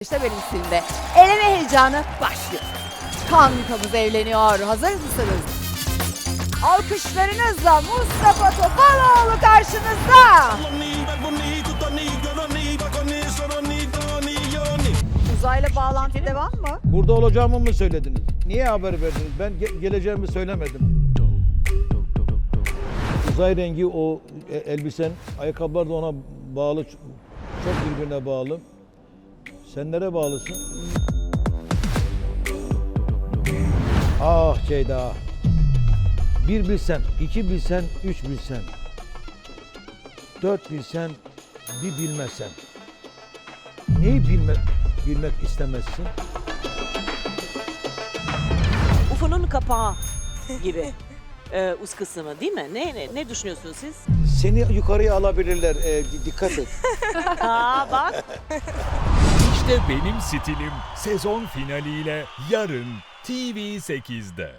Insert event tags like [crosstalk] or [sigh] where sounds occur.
İşte benim stilimde. Eleme heyecanı başlıyor. Kankamız evleniyor. Hazır mısınız? Alkışlarınızla Mustafa Topaloğlu karşınızda. Uzayla bağlantı devam mı? Burada olacağımı mı söylediniz? Niye haber verdiniz? Ben ge- geleceğimi söylemedim. Uzay rengi o e- elbisen, ayakkabılar da ona bağlı, çok birbirine bağlı. Sen nereye bağlısın? Ah Ceyda. Bir bilsen, iki bilsen, üç bilsen. Dört bilsen, bir bilmesen. Neyi bilme, bilmek istemezsin? UFO'nun kapağı gibi [laughs] e, üst kısmı değil mi? Ne, ne, ne düşünüyorsunuz siz? Seni yukarıya alabilirler. e, di- dikkat et. [laughs] Aa bak [laughs] İşte benim stilim sezon finaliyle yarın TV8'de.